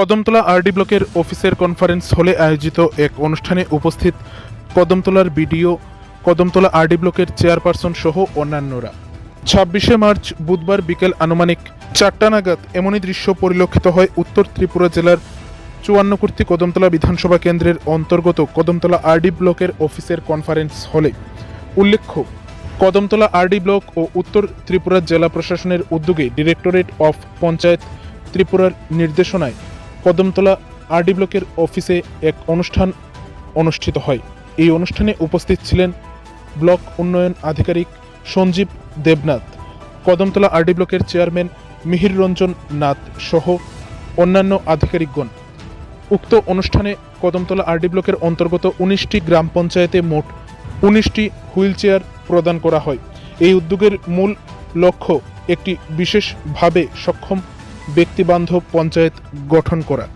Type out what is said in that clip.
Kadamtala RD ব্লকের অফিসের conference হলে আয়োজিত এক অনুষ্ঠানে উপস্থিত কদমতলার বিডিও, কদমতলা আরডি ব্লকের চেয়ারপারসন সহ অন্যান্যরা। ছাব্বিশে মার্চ বুধবার বিকেল আনুমানিক চারটা নাগাদ এমনই দৃশ্য পরিলক্ষিত হয় উত্তর ত্রিপুরা জেলার চুয়ান্ন কর্তৃক কদমতলা বিধানসভা কেন্দ্রের অন্তর্গত কদমতলা আরডি ব্লকের অফিসের কনফারেন্স হলে। উল্লেখ্য, কদমতলা আরডি ব্লক ও উত্তর ত্রিপুরা জেলা প্রশাসনের উদ্যোগে ডিরেক্টরেট অফ পঞ্চায়েত ত্রিপুরার নির্দেশনায় কদমতলা আরডি ব্লকের অফিসে এক অনুষ্ঠান অনুষ্ঠিত হয়। এই অনুষ্ঠানে উপস্থিত ছিলেন ব্লক উন্নয়ন আধিকারিক সঞ্জীব দেবনাথ কদমতলা আরডি ব্লকের চেয়ারম্যান মিহির রঞ্জন নাথ সহ অন্যান্য আধিকারিকগণ। উক্ত অনুষ্ঠানে কদমতলা আরডি ব্লকের অন্তর্গত উনিশটি গ্রাম পঞ্চায়েতে মোট উনিশটি হুইল চেয়ার প্রদান করা হয়। এই উদ্যোগের মূল লক্ষ্য একটি বিশেষভাবে সক্ষম ব্যক্তিবান্ধব পঞ্চায়েত গঠন করা।